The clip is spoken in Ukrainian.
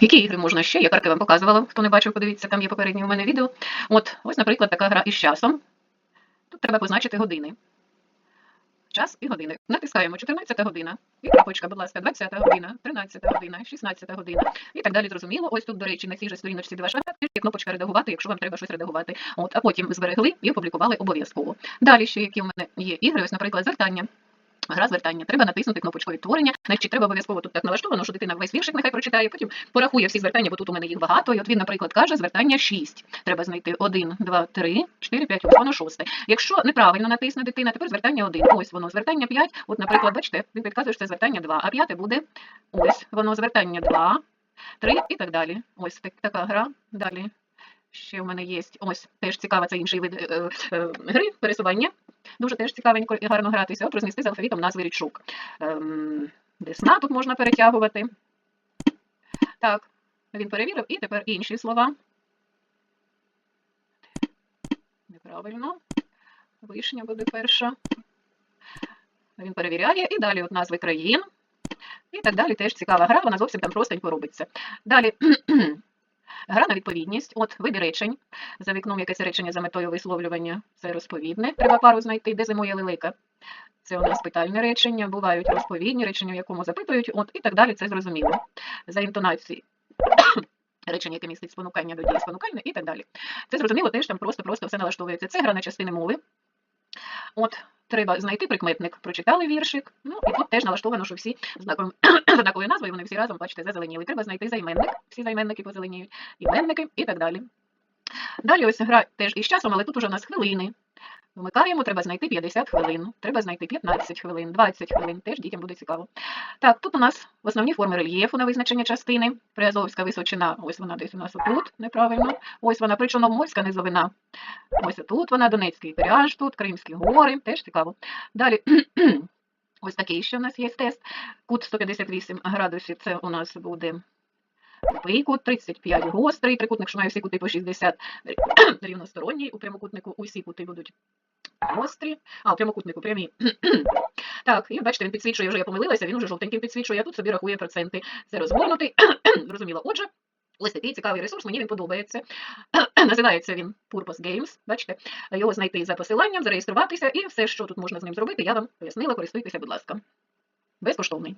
Які ігри можна ще? Я карти вам показувала. Хто не бачив, подивіться, там є попереднє у мене відео. От, ось, наприклад, така гра із часом. Тут треба позначити години. Час і години. Натискаємо 14 година. І крапочка, будь ласка, 20 година, 13 година, 16 година. І так далі зрозуміло. Ось тут, до речі, на цій же сторіночці де ваш є кнопочка редагувати, якщо вам треба щось редагувати. От, а потім зберегли і опублікували обов'язково. Далі ще які в мене є ігри, ось, наприклад, Гра звертання. Треба натиснути кнопочку відтворення. Значить, треба обов'язково тут так налаштовано, що дитина весь віршик нехай прочитає, потім порахує всі звертання, бо тут у мене їх багато. І от він, наприклад, каже звертання 6. Треба знайти 1, 2, 3, 4, 5, ось воно шосте. Якщо неправильно натисне дитина, тепер звертання 1. Ось воно звертання 5. От, наприклад, бачите, він підказує, що це звертання 2, а п'яте буде ось воно звертання 2, 3 і так далі. Ось так, така гра. Далі. Ще в мене є ось теж цікава, це інший вид е, е, гри, пересування. Дуже теж цікавенько і гарно гратися. От рознести з алфавітом назви річок. Ем, Десна тут можна перетягувати. Так, він перевірив, і тепер інші слова. Неправильно. Вишня буде перша. Він перевіряє, і далі от назви країн. І так далі теж цікава гра, вона зовсім там простенько робиться. Далі гра на відповідність. От вибір речень. За вікном якесь речення за метою висловлювання. Це розповідне. Треба пару знайти, де зимує лелека. Це у нас питальне речення, бувають розповідні речення, в якому запитують, от і так далі, це зрозуміло. За інтонації. Речення, яке містить спонукання до дії спонукальне і так далі. Це зрозуміло, теж там просто-просто все налаштовується. Це гра на частини мови. От, треба знайти прикметник, прочитали віршик. Ну, і тут теж налаштовано, що всі з однаковою назвою, вони всі разом, бачите, зазеленіли. Треба знайти займенник, всі займенники позеленіють, іменники і так далі. Далі ось гра теж із часом, але тут уже у нас хвилини. Вмикаємо, треба знайти 50 хвилин, треба знайти 15 хвилин, 20 хвилин, теж дітям буде цікаво. Так, тут у нас основні форми рельєфу на визначення частини. Приазовська височина, ось вона десь у нас отут, неправильно. Ось вона, причорноморська низовина. Ось отут вона, Донецький кряж, тут, Кримські гори, теж цікаво. Далі, ось такий ще у нас є тест. Кут 158 градусів, це у нас буде тупий 35 гострий, трикутник, що має всі кути по 60 рівносторонній, у прямокутнику усі кути будуть гострі, а, у прямокутнику прямі. так, і бачите, він підсвічує, вже я помилилася, він вже жовтеньким підсвічує, а тут собі рахує проценти. Це розгорнутий, зрозуміло. Отже, ось такий цікавий ресурс, мені він подобається. Називається він Purpose Games, бачите, його знайти за посиланням, зареєструватися, і все, що тут можна з ним зробити, я вам пояснила, користуйтеся, будь ласка. Безкоштовний.